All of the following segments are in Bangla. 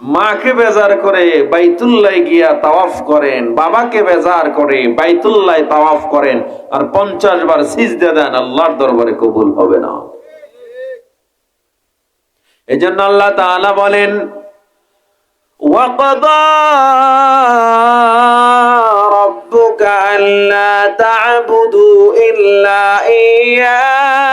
মাকে বেজার করে বাইতুল্লাহ গিয়া তাওয়াফ করেন বাবাকে বেজার করে বাইতুল্লাহ তাওয়াফ করেন আর পঞ্চাশ বার সিজদা দেন আল্লাহর দরবারে কবুল হবে না এই জন্য আল্লাহ তাআলা বলেন وقضى ربك ألا تعبدوا إلا إياه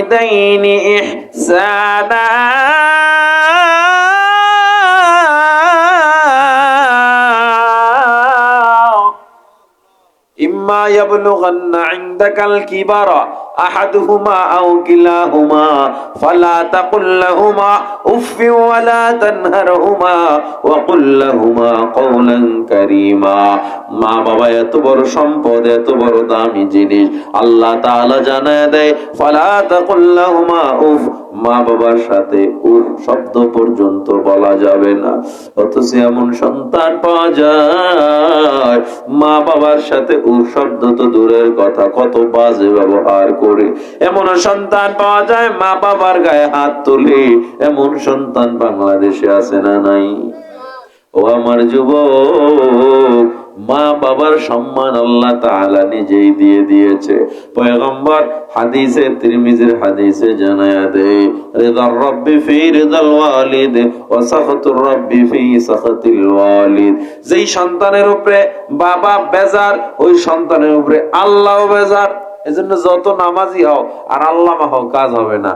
وبالوالدين إحسانا إما يبلغن عندك الكبر أحدهما أو كلاهما فلا تقل لهما أف ولا تنهرهما وقل لهما قولا كريما মা বাবা এত বড় সম্পদ এত বড় দামি জিনিস আল্লাহ তাআলা জানায় দেয় ফালা তাকুল লাহুমা উফ মা বাবার সাথে উফ শব্দ পর্যন্ত বলা যাবে না। অথচ এমন সন্তান পাওয়া যায়, মা বাবার সাথে উফ শব্দ তো দূরের কথা, কত বাজে ব্যবহার করে। এমন সন্তান পাওয়া যায়, মা বাবার গায়ে হাত তুলে, এমন সন্তান বাংলাদেশে আছে না নাই? ও আমার যুবক মা বাবার সম্মান আল্লাহ তাআলা নিজেই দিয়ে দিয়েছে। পয়গম্বর হাদিসে, তিরমিজির হাদিসে জানায়া দেয়, রিদার রাব্বি ফি রিদাল ওয়ালিদ ওয়া সাখাতুর রাব্বি ফি সাখাতিল ওয়ালিদ। যেই সন্তানের উপরে বাবা বেজার, ওই সন্তানের উপরে আল্লাহ বেজার। এজন্য যত নামাজি হও আর আল্লাহ হও, কাজ হবে না।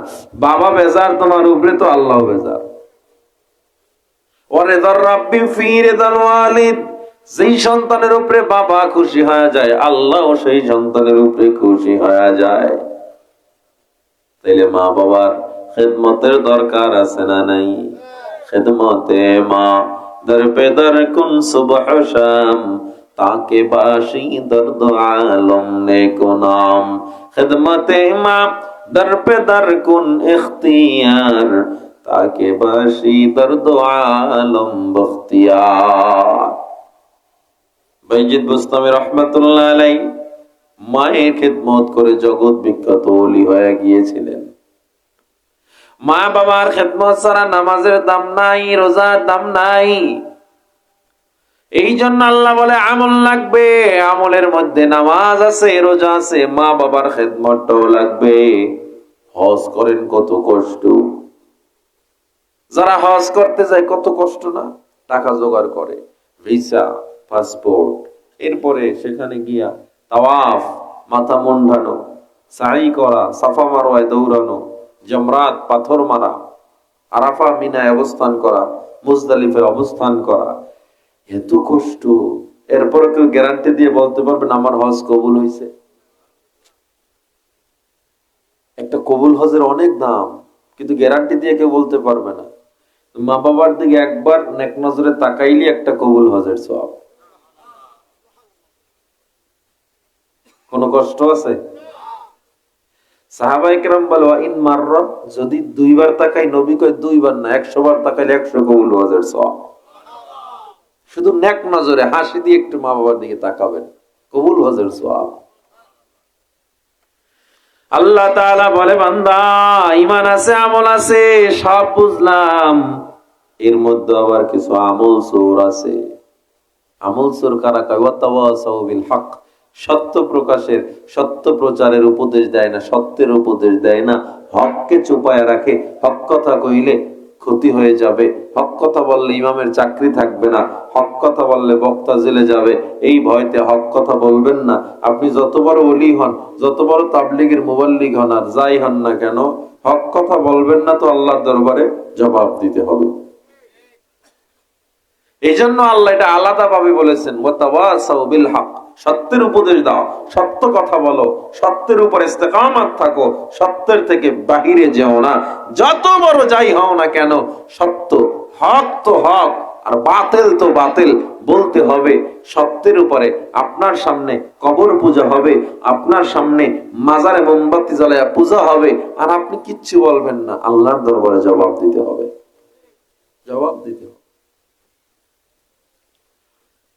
বাবা বেজার, তোমার উপরে তো আল্লাহ বেজার। ওরেদার রাব্বি ফি রিদাল ওয়ালিদ যেই সন্তানের উপরে বাবা খুশি হয়ে যায় আল্লাহ সেই সন্তানের উপরে খুশি হয়ে যায়। তাইলে মা বাবার খেদমতের দরকার আছে না নাই? খেদমতে মা দর দর কুন সুবহ শাম, তাকে বাসি দর্দ আলম নাম। খেদমতে মা দর কুন ইখতিয়ার, তাকে বাসি দর্দ আলম বখতিয়ার। বাইজিদ বুস্তামি রহমতুল্লাহ আলাই মায়ের খেদমত করে জগৎ বিখ্যাত অলি হয়ে গিয়েছিলেন। মা বাবার খেদমত ছাড়া নামাজের দাম নাই, রোজার দাম নাই। এই জন্য আল্লাহ বলে, আমল লাগবে, আমলের মধ্যে নামাজ আছে, রোজা আছে, মা বাবার খেদমতটাও লাগবে। হজ করেন কত কষ্ট। যারা হজ করতে যায় কত কষ্ট না? টাকা জোগাড় করে, ভিসা। পাসপোর্ট। এরপরে সেখানে গিয়া তাওয়াফ, মাথা মুন্ডানো সাই করা, সাফা মারোয়ায় দৌড়ানো, জমরাত, পাথর মারা আরাফা মিনায় অবস্থান করা মুজদালিফে অবস্থান করা। এত কষ্ট। এরপরে কেউ গ্যারান্টি দিয়ে বলতে পারবেন আমার হজ কবুল হয়েছে একটা কবুল হজের অনেক দাম, কিন্তু গ্যারান্টি দিয়ে কেউ বলতে পারবে না। মা বাবার দিকে একবার নেক নজরে তাকাইলে একটা কবুল হজের সব কোন কষ্ট আছে? সাহাবাই কেরাম বলো ইন মাররত যদি দুইবার তাকাই নবী কয়, দুইবার না, একশো বার তাকাইলে একশো কবুল শুধু নেক নজরে, হাসি দিয়ে একটু মা বাবার দিকে তাকাবেন, কবুল হজের সব। আল্লাহ বলে, বান্দা ইমান আছে, আমল আছে, সব বুঝলাম। এর মধ্যে আবার কিছু আমল সোর আছে। আমল সোর কারা কয়? ওয়াতাওয়াসাউ হক। সত্য প্রকাশের, সত্য প্রচারের উপদেশ দেয় না, সত্যের উপদেশ দেয় না। হককে চুপায় রাখে, হক কথা কইলে ক্ষতি হয়ে যাবে। হক কথা বললে ইমামের চাকরি থাকবে না, হক কথা বললে বক্তা জেলে যাবে। এই ভয়তে হক কথা বলবেন না। আপনি যত বড় অলি হন, যত বড় তাবলিগের মোবাল্লিগ হন আর যাই হন না কেন, হক কথা বলবেন না তো আল্লাহর দরবারে জবাব দিতে হবে। এই জন্য আল্লাহ এটা আলাদা ভাবে বলেছেন বিল হক সত্যের উপদেশ দাও, সত্য কথা বলো, সত্যের উপর ইস্তেকামাত থাকো, সত্যের থেকে বাহিরে যেও না। যত বড় যাই হও না কেন, সত্য হক তো হক, আর বাতিল তো বাতিল। বলতে হবে, সত্যের উপরে আপনার সামনে কবর পূজা হবে, আপনার সামনে মাজারে মোমবাতি জ্বালায়া পূজা হবে, আর আপনি কিচ্ছু বলবেন না। আল্লাহর দরবারে জবাব দিতে হবে। জবাব দিতে হবে।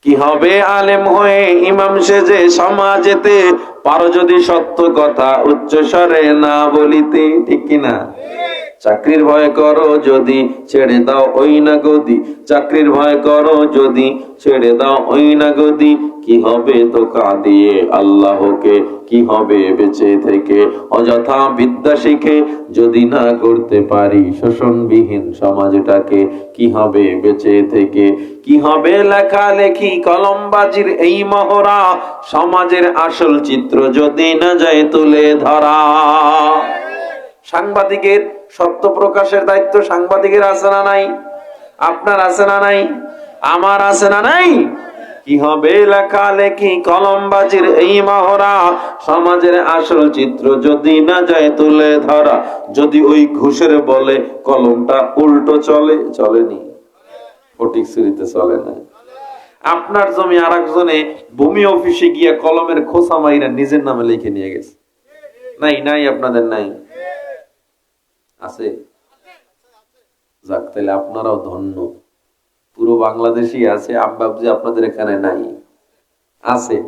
কি হবে আলেম হয়ে ইমাম সেজে সমাজেতে? পারো যদি সত্য কথা উচ্চ স্বরে না বলিতে, ঠিক কিনা? চাকরির ভয় করো যদি ছেড়ে দাও ওই না গদি চাকরির ভয় করো যদি ছেড়ে দাও ওই না গদি কি হবে ধোকা দিয়ে আল্লাহকে? কি হবে বেঁচে থেকে? অযথা বিদ্যা শিখে যদি না করতে পারি শোষণবিহীন সমাজটাকে, কি হবে বেঁচে থেকে? কি হবে লেখালেখি কলমবাজির এই মহড়া? সমাজের আসল চিত্র যদি না যায় তুলে ধরা। সাংবাদিকের সত্য প্রকাশের দায়িত্ব সাংবাদিকের আছে না নাই? আপনার আছে না নাই? আমার আছে না নাই? কি হবে লেখালেখি কলমবাজির এই মহড়া? সমাজের আসল চিত্র যদি না যায় তুলে ধরা, যদি ওই ঘুষের বলে কলমটা উল্টো চলে, চলেনি। ফটিক সিঁড়িতে চলে না। আপনার জমি আর একজনে ভূমি অফিসে গিয়ে কলমের খোসা মাইরা নিজের নামে লিখে নিয়ে গেছে। নাই নাই আপনাদের নাই। আছে? যাক, তাহলে আপনারাও ধন্য। পুরো বাংলাদেশই আছে আব্বাবজি আপনাদের এখানে নাই। আছে।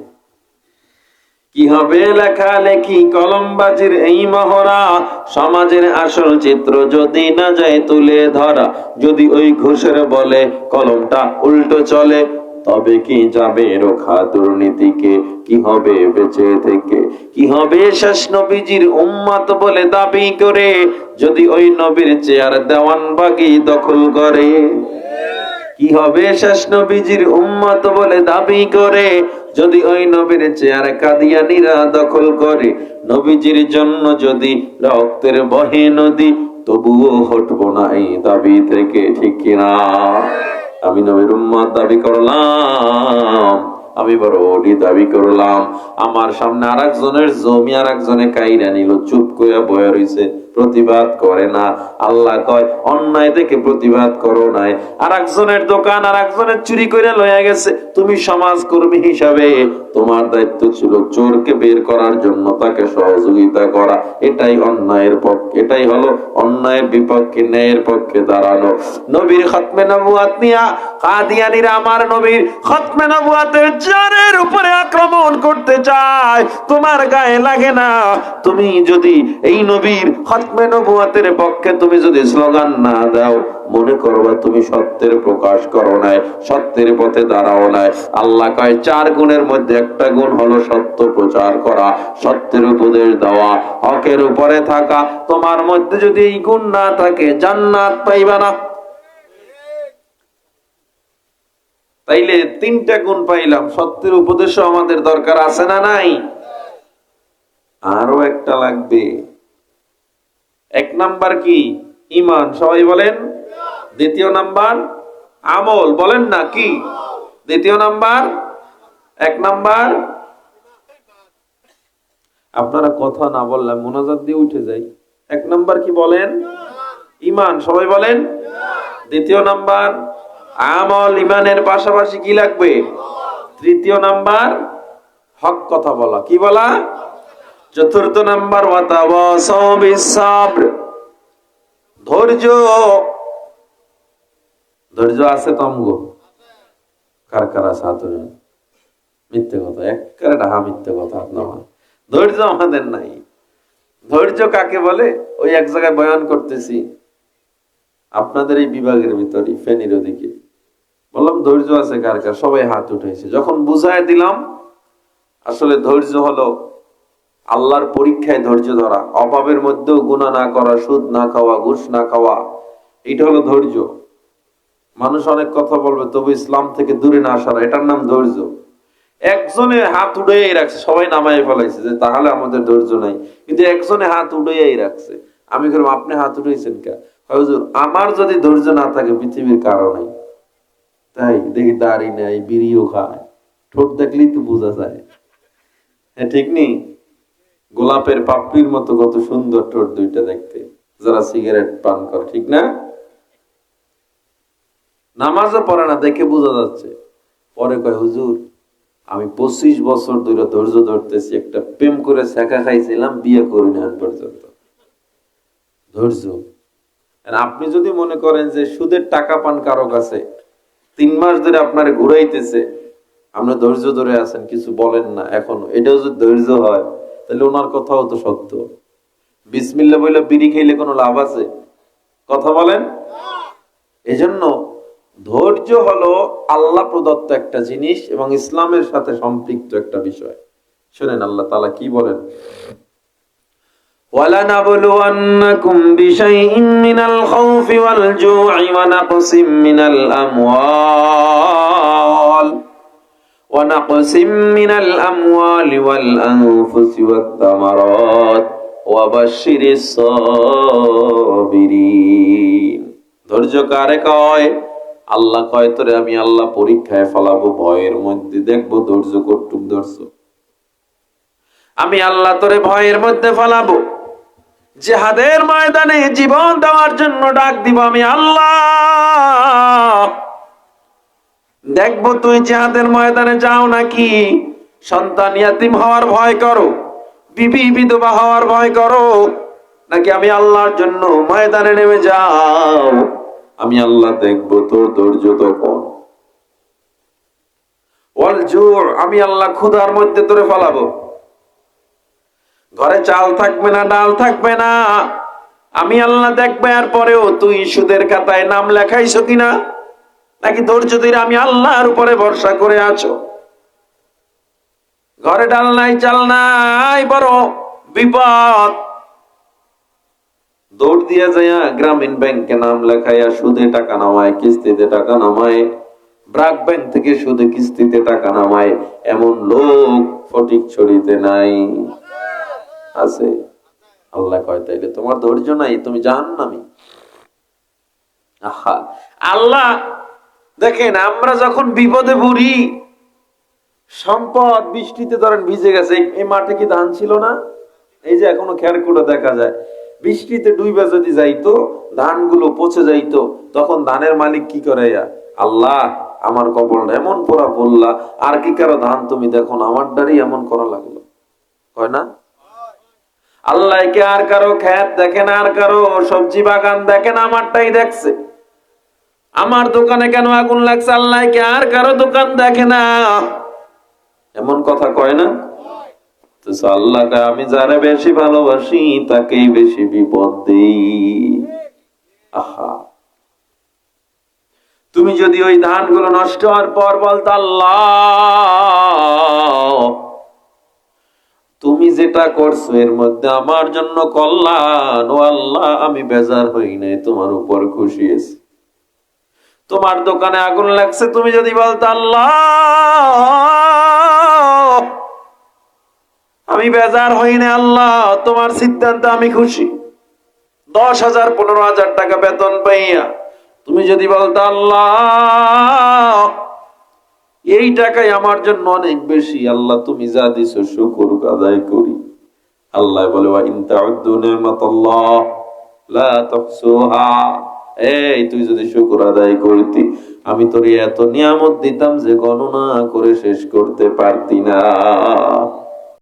কি হবে লেখা লেখালেখি, কলমবাজির এই মহড়া? সমাজের আসল চিত্র যদি না যায় তুলে ধরা, যদি ওই ঘুষের বলে কলমটা উল্টো চলে তবে কি যাবে রোখা দুর্নীতিকে? কি হবে বেঁচে থেকে? কি হবে শেষ নবীজির উম্মত বলে দাবি করে? যদি ওই নবীর চেয়ার দেওয়ান বাগি দখল করে। কি হবে শেষ নবীজির উম্মত বলে দাবি করে? যদি ওই নবীর চেয়ার কাদিয়ানিরা দখল করে, নবীজির জন্য যদি রক্তের বহে নদী, তবুও হটবো না এই দাবি থেকে, ঠিক কিনা? আমি নবীর উম্মত দাবি করলাম। আমি বড় ওডি দাবি করলাম। আমার সামনে আর একজনের জমি আর একজনে কাইরা নিল, চুপ করে বয়ে রইছে। প্রতিবাদ করে না। আল্লাহ কয়, অন্যায় দেখে প্রতিবাদ করো নাই। আর একজনের দোকান আর একজনের চুরি করে লইয়া গেছে। তুমি সমাজ কর্মী হিসাবে তোমার দায়িত্ব ছিল চোরকে বের করার জন্য তাকে সহযোগিতা করা। এটাই অন্যায়ের পক্ষে, এটাই হলো অন্যায়ের বিপক্ষে, ন্যায়ের পক্ষে দাঁড়ানো। নবীর খতমে নবুয়াত নিয়া কাদিয়ানিরা আমার নবীর খতমে নবুয়াতের জানের উপরে আক্রমণ করতে চায়। তোমার গায়ে লাগে না। তুমি যদি এই নবীর পক্ষে, তুমি যদি স্লোগান না দাও, মনে করবা তুমি সত্যের প্রকাশ করো নাই, সত্যের পথে দাঁড়াও নাই। আল্লাহ কয়, চার গুণের মধ্যে একটা গুণ হলো সত্য প্রচার করা, সত্যের উপদেশ দেওয়া, হকের উপরে থাকা। তোমার মধ্যে যদি এই গুণ না থাকে, জান্নাত পাইবা না। তাইলে তিনটা গুণ পাইলাম, সত্যের উপদেশও আমাদের দরকার আছে না নাই? আরও একটা লাগবে। এক নাম্বার কি? ইমান সবাই বলেন? দ্বিতীয় নাম্বার, আমল। বলেন না, কি? দ্বিতীয় নাম্বার, এক নাম্বার, আপনারা কথা না বললে মোনাজাত দিয়ে উঠে যাই। এক নাম্বার কি বলেন? ইমান সবাই বলেন? দ্বিতীয় নাম্বার, আমল। ইমানের পাশাপাশি কি লাগবে? তৃতীয় নাম্বার, হক কথা বলা। কি বলা? চতুর্থ নাম্বার ধৈর্য। ধৈর্য আছে তমগো কার কার আছে মিথ্যে কথা একবারে ডাহা মিথ্যে কথা আপনার ধৈর্য আমাদের নাই। ধৈর্য কাকে বলে? ওই এক জায়গায় বয়ান করতেছি। আপনাদের এই বিভাগের ভিতরে ফেনির ওদিকে। বললাম, ধৈর্য আছে কার কার? সবাই হাত উঠেছে যখন বুঝায় দিলাম, আসলে ধৈর্য হলো আল্লাহর পরীক্ষায় ধৈর্য ধরা, অভাবের মধ্যেও গুণা না করা, সুদ না খাওয়া, ঘুষ না খাওয়া, এটা হলো ধৈর্য। মানুষ অনেক কথা বলবে, তবু ইসলাম থেকে দূরে না আসার, এটার নাম ধৈর্য। একজনে হাত উড়াইয়াই রাখছে, সবাই নামাই ফেলাইছে যে, তাহলে আমাদের ধৈর্য নাই। কিন্তু একজনে হাত উড়াইয়াই রাখছে। আমি করলাম আপনি হাত উঠাইছেন কে? হুজুর, আমার যদি ধৈর্য না থাকে, পৃথিবীর কারণে তাই দেখি দাড়ি নেয় বিড়িও খায়। ঠোঁট দেখলেই তো বোঝা যায়। হ্যাঁ ঠিক নেই? গোলাপের পাপড়ির মতো কত সুন্দর ঠোঁট দুইটা দেখতে। যারা সিগারেট পান করে, ঠিক না? নামাজও পড়ে না, দেখে বোঝা যাচ্ছে। পরে কয়, হুজুর, আমি পঁচিশ বছর ধরে ধৈর্য ধরতেছি, একটা প্রেম করে শেখা খাইছিলাম, বিয়ে করি না পর্যন্ত। ধৈর্য। আপনি যদি মনে করেন যে সুদের টাকা পান কারও কাছে, তিন মাস ধরে আপনার ঘুরাইতেছে, আপনি ধৈর্য ধরে আছেন, কিছু বলেন না, এখন। এটাও যদি ধৈর্য হয় তাহলে ওনার কথাও তো সত্য বিসমিল্লা বলে বিড়ি খেলে কোনো লাভ আছে কথা বলেন এজন্য ধৈর্য হলো আল্লাহ প্রদত্ত একটা জিনিস এবং ইসলামের সাথে সম্পৃক্ত একটা বিষয় শুনেন আল্লাহ তালা কি বলেন ولنبلونكم بشيء من الخوف والجوع ونقص من الأموال ونقص من الأموال والأنفس والثمرات وبشر الصابرين ধৈর্য কারে কয় আল্লাহ কয় তোরে আমি আল্লাহ পরীক্ষায় ফলাবো ভয়ের মধ্যে দেখবো ধৈর্য কটুক ধৈর্য আমি আল্লাহ তোরে ভয়ের মধ্যে ফলাবো জেহাদের ময়দানে জীবন দেওয়ার জন্য ডাক দিব আমি আল্লাহ দেখব তুই জেহাদের ময়দানে যাও নাকি? সন্তান ইয়াতিম হওয়ার ভয় করো। বিবি বিধবা হওয়ার ভয় করো। নাকি আমি আল্লাহর জন্য ময়দানে নেমে যাও? আমি আল্লাহ দেখব তোর ধৈর্য তখন আমি আল্লাহ ক্ষুধার মধ্যে তোরে ফলাবো। ঘরে চাল থাকবে না, ডাল থাকবে না। আমি আল্লাহ দেখবে আর পরেও তুই সুদের খাতায় নাম লেখাইছো কিনা? নাকি ধৈর্য ধরে আমি আল্লাহর উপরে ভরসা করে আছো? ঘরে ডাল নাই, চাল নাই, বড় বিপদ। দৌড় দিয়ে যাইয়া গ্রামীণ ব্যাংকে নাম লেখাইয়া সুদে টাকা নামায়, কিস্তিতে টাকা নামায়। ব্রাক ব্যাংক থেকে সুদে, কিস্তিতে টাকা নামায়। এমন লোক ফটিক ছড়িতে নাই। আছে। আল্লাহ কয়, তাইলে তোমার ধৈর্য নাই, তুমি জান নামি আহা। আল্লাহ দেখেন, আমরা যখন বিপদে পড়ি, সম্পদ বৃষ্টিতে ধরেন ভিজে গেছে, এই- মাঠে কি ধান ছিল না? এই যে এখনও খেরকুটো দেখা যায়। বৃষ্টিতে ডুইবা যদি যাইতো, ধানগুলো পচে যাইতো, তখন ধানের মালিক কি করে আল্লাহ, আমার কপালটা এমন পোড়া বললা আর কি কারও ধান তুমি দেখো আমার দ্বারই এমন করা লাগল। হয় না? আল্লাহ কে আর কারও খ্যাত দেখেন আর কারও সবজি বাগান দেখেন আমারটাই দেখছে। আমার দোকানে কেন আগুন লাগছে? আল্লাহ কে আর কারও দোকান দেখে না? এমন কথা কয় না? আল্লাহকে আমি যারা বেশি ভালোবাসি, তাকেই বেশি বিপদ দিই। আহা। তুমি যদি ওই ধানগুলো নষ্ট হওয়ার পর বলতো, আল্লাহ, তুমি যেটা করছ, এর মধ্যে আমার জন্য কল্যাণ, ও আল্লাহ, আমি বেজার হই নাই, তোমার উপর খুশি আছি। তোমার দোকানে আগুন লাগছে, তুমি যদি বলতো, আল্লাহ! আমি বেজার হই না, আল্লাহ, তোমার সিদ্ধান্তে আমি খুশি। দশ হাজার, পনেরো হাজার টাকা বেতন পাইয়া তুমি যদি বলতো, আল্লাহ! এই টাকাই আমার জন্য অনেক বেশি। আল্লাহ, তুমি যা দিছো শুকর আদায় করি। আল্লাহ বলে, ওয়া ইন তাউদ্দু নিমাতাল্লাহ, লা তুহসুহা এই, তুই যদি শুকুর আদায় করতি, আমি তোর এত নিয়ামত দিতাম যে গণনা করে শেষ করতে পারতি না।